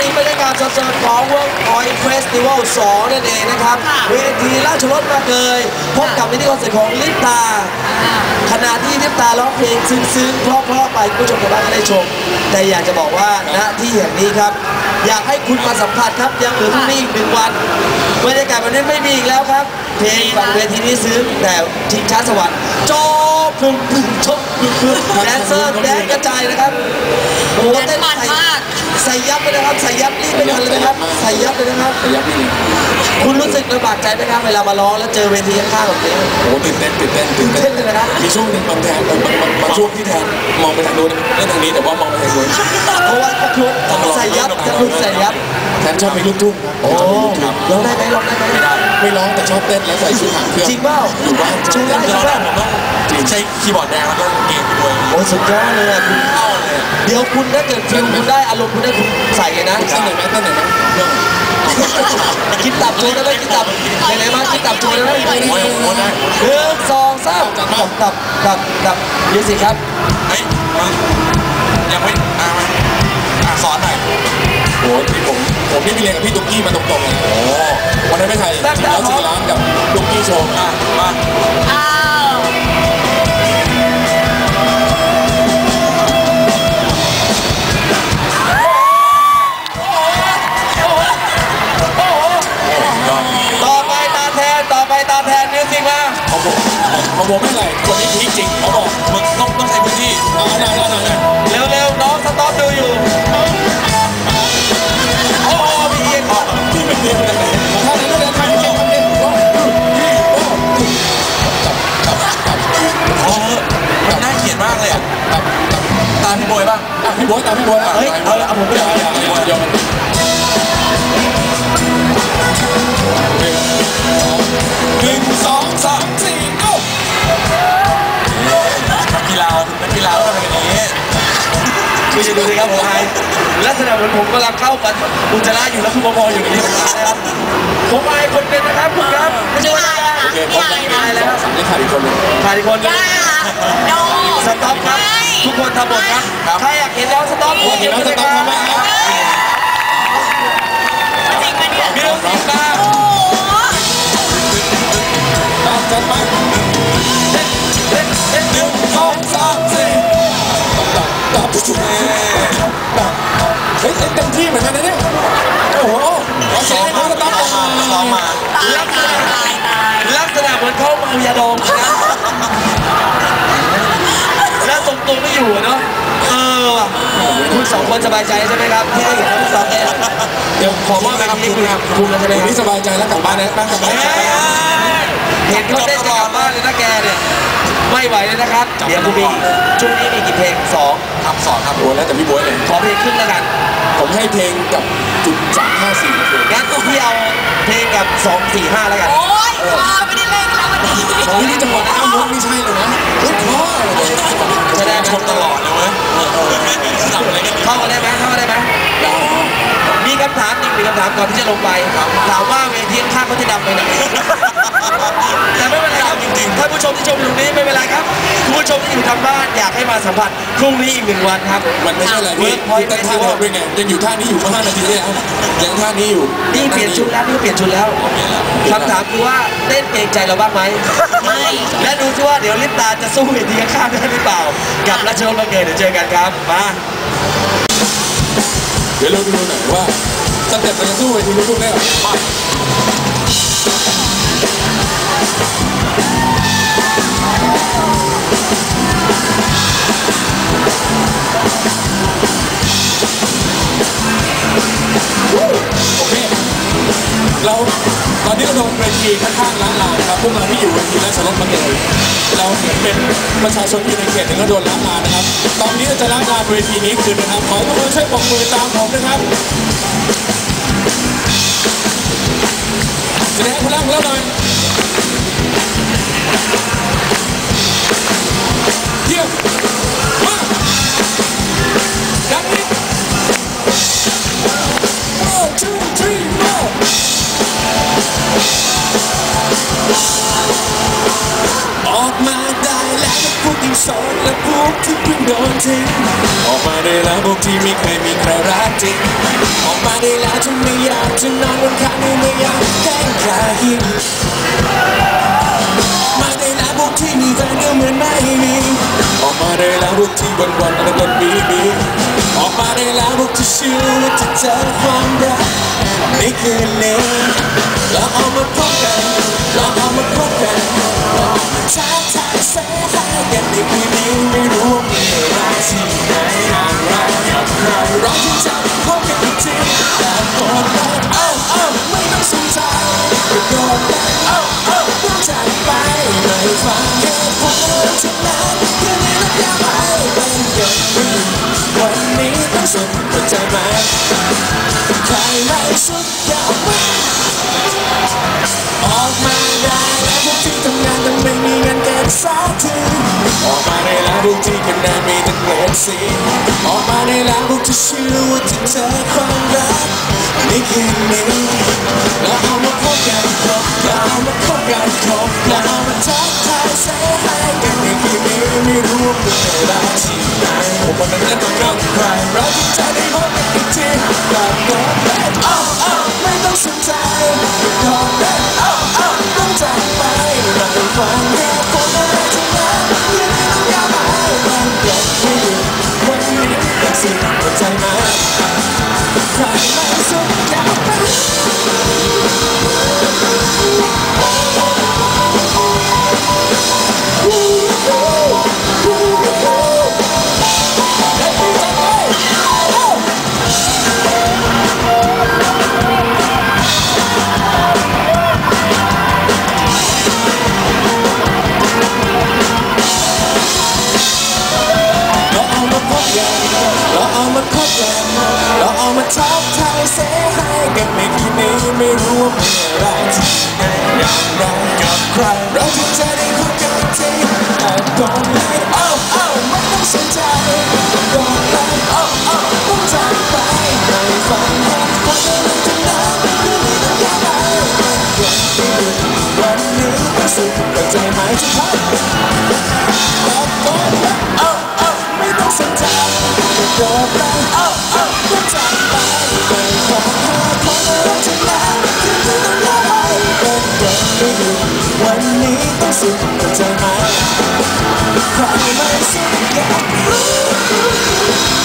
ติบรรยากาศสดๆของ Workpoint Festival 2 นั่นเองนะครับ เวทีราชรถมาเกยพบกับมินิคอนเสิร์ตของลิปตา ขณะที่ลิปตาร้องเพลงซึ้งๆ เพราะๆ ไปคุณผู้ชมทางบ้านก็ได้ชม แต่อยากจะบอกว่าณที่แห่งนี้ครับ อยากให้คุณมาสัมผัสครับ ยังเหลือพรุ่งนี้อีกหนึ่งวัน บรรยากาศวันนี้ไม่มีอีกแล้วครับ เพลงฝั่งเวทีนี้ซึ้งแต่ชิงช้าสวรรค์โจพึ่งพึ่งชกพึ่งพึ่งแดนเซอร์แดนกระจายนะครับโอ้โหแดนมันใส่มาก ส่ยับไปนะครับใส่ยับรีบไปทันเลยนะครับใส่ยับเลยนะครับระยะพี่คุณรู้สึกลำบากใจไหมครับเวลามาร้องแล้วเจอเวทีข้างๆแบบนี้โอ้ตื่นเต้นตื่นเต้นตื่นเต้เช่นนเลยนะครับมีช่วงหนึ่งบางแทนบางบางบางบางช่วงที่แทนมองไปทางโน้นเล่นทางนี้แต่ว่ามองไปทางโน้นเพราะว่าก็คือใส่ยับจะคุณใส่ยับแทนชอบเพลงลูกทุ่งครับโอ้ชอบเพลงลูกทุ่งร้องได้ไหมร้องได้ไหมไม่ได้ ไม่ร้องแต่ชอบเต้นแล้วใส่ชุดหางเครื่องจริงเปล่าอยู่บ้านจริงได้จริงเปล่าใช้คีย์บอร์ดแดงแล้วก็เกมไปด้วยโอ้สุดยอดเลยอะคุณเข้าเลยเดี๋ยวคุณถ้าเกิดฟิลคุณได้อารมณ์คุณได้คุณใส่เลยนะเต้นหน่อยไหมเต้นหน่อยไหมเครื่องคิดตับโชว์ได้ไหมคิดตับไหนๆมาคิดตับโชว์ได้ไหมโอ้ยโอ้ยได้หนึ่งสองสามตับตับตับตับมิวสิกครับเฮ้ยมึงยังไม่อะมาอะสอนหน่อยโอ้ที่ผมผมนี่ไปเรียนกับพี่ตุ๊กกี้มาตรงๆเลยโอ้ วันนั้นไปถ่ายแล้วสี่ล้านกับตุ๊กกี้โชว์อะมาอ้าวต่อไปตาแทนต่อไปตาแทนมิวสิกมาของผมของผมไม่ไรคนนี้พีคจริงเขาบอกมึงต้องต้องใช้พื้นที่เอาหน่อยเอา บ้างอะพี่บอยตามพี่บอยอะเฮ้ยเอาเอาผมไปอย่าเอาอย่าอย่าอย่าหนึ่งสองสามสี่เอ้านักกีฬานักกีฬาต้องเป็นอย่างนี้คือจะดูสิครับผมอายลักษณะเหมือนผมกำลังเข้ากันอุจจาระอยู่แล้วคุณมองอยู่อย่างนี้นะครับผมอายคนเป็นนะครับคุณครับไม่ใช่ว่าโอเคพร้อมกันอายแล้วสามเลขาอีกคนหนึ่งถ่ายอีกคนหนึงย่าโนสต็อปครับ ทุกคนทำหมดครับใครอยากเห็นแล้วสต็อปเห็นแล้วจะต้องทำไหมครับจริงปะเนี่ยมิวสิกมาโอ้โหตามจัดไปเล่นเล่นหนึ่งสองสามสี่ตับตับตับเฮ้ยเต็มที่เหมือนกันนะเนี่ยโอ้โหเอาเสียงให้น้องสต๊อปซ้อมมาซ้อมมาตายตายตายตายลักษณะเหมือนเขาเมายาดอ อยู่อะเนาะเออว่ะคุณสองคนสบายใจใช่ไหมครับที่ได้เห็นทั้งสองแกเดี๋ยวขอว่าเป็นที่คุณครับคุณแล้วใช่ไหมวันคนี้รับสบายใจแล้วกลับบ้านนะบ้านกลับบ้านเห็นเขาเต้นจะกลับบ้านเลยนะแกเนี่ย ไม่ไหวเลยนะครับ เดี๋ยวกูมีช่วงนี้มีกี่เพลงสองทำสอนครับโอ้แล้วแต่พี่บ๊วยเลยขอเพลงครึ่งแล้วกัน ผมให้เพลงกับจุดสามห้าสี่งั้นพี่เอาเพลงกับสองสี่ห้าแล้วกัน โอ้ยพอไม่ได้เล่นแล้ววันนี้ของนี่จังหวะอ้ามกไม่ใช่เลยนะเฮ้ยพ่อจะได้ไหมชมตลอดเลยเว้ยทำอะไรกันเข้ามาได้ไหมเข้ามาได้ไหมมีคำถามอีกหนึ่งคำถามก่อนที่จะลงไปถามว่าเวทีข้างเขาจะดำไปไหนแต่ไม่เป็นไรครับจริงๆท่านผู้ชมที่ชมอยู่ตรงนี้ ผู้ชมที่อยู่ทางบ้านอยากให้มาสัมผัสพรุ่งนี้อีกหนึ่งวันครับ มันไม่ใช่อะไรพี่พี่เต้นท่าเดิมด้วยไงยังอยู่ท่านี้อยู่เมื่อห้านาทีที่แล้วยังท่านี้อยู่นี่เปลี่ยนชุดแล้วนี่เปลี่ยนชุดแล้วคำถามคือว่าเต้นเกรงใจเราบ้างไหมไม่ และดูซิว่าเดี๋ยวลิปตาจะสู้เวทีข้างๆได้หรือเปล่า กับราชรถมาเกิดเดี๋ยวเจอกันครับมาเดี๋ยวเราดูหน่อยว่าสเต็ปมันจะสู้เวทีลูกทุ่งได้หรอโอ ตอนนี้เราลงเวทีข้างๆร้านลานะครับพวกเราที่อยู่เวทีและสลบมาเลยเราเหมือนเป็นประชาชนอยู่ในเขตหนึ่งก็โดนล้างลานะครับ ตอนนี้เราจะล้างลาเวทีนี้คืนนะครับ ขอทุกคนช่วยปรบมือตามผมนะครับแสดงพลังแล้วหน่อย ออกมาได้แล้วนะพวกที่โสดและพวกที่เพิ่งโดนทิ้งออกมาได้แล้วพวกที่ไม่เคยมีใครรักจริงออกมาได้แล้วฉันไม่อยากจะนอนบนข้างไม่อยากแกล้งใครมาได้แล้วพวกที่มีแฟนก็เหมือนไม่มีออกมาได้แล้วพวกที่วันวันๆแล้วก็มีมีออกมาได้แล้วพวกที่เชื่อว่าจะเจอความรักในคืนนี้เราเอามาพบกันเราเอามาพบกันช้าทายเสี พวกที่คะแนนมีแต่เกรดสีออกมาได้แล้วพวกที่เชื่อว่าจะเจอความรักในคืนนี้เราเอามาพบกันครบเราเอามาพบกันครบเราเอามาทักทายเสียให้กันในคืนนี้ไม่รู้ว่าเป็นเวลาที่ไหนผมว่ามันเล่นกับใครเราที่จะได้พบกันอีกทีแบบโดนแบนอ้าวอ้าวไม่ต้องสนใจโดนแบนอ้าวอ้าวต้องจากไปไม่ฟังเห เราเอามาพบกันเราเอามาทักทายเสียให้กันในคืนนี้ไม่รู้ว่าเมื่อไรที่ไหนอย่างไรกับใครเราที่จะได้พบกันทีแต่ก่อนเลยเอ้าเอาไม่ต้องสนใจก่อนเลยเอ้าเอ้าต้องจากไปไม่ฟังเหตุผลอะไรทั้งนั้นคืนนี้ต้องยาวไปมันเกิดไม่หยุดวันนี้ต้สุดใจไหมจะพักบอก ก็โดนไปเอ้าเอ้ก็จากไปไม่ขอเหตุผลองรทั้งนั้นคืนนี้ต้องยาวไปเป็นเด็กไม่หยุดวันนี้ต้องสุดเข้าใจไหมใครไม่สุดอยากรู้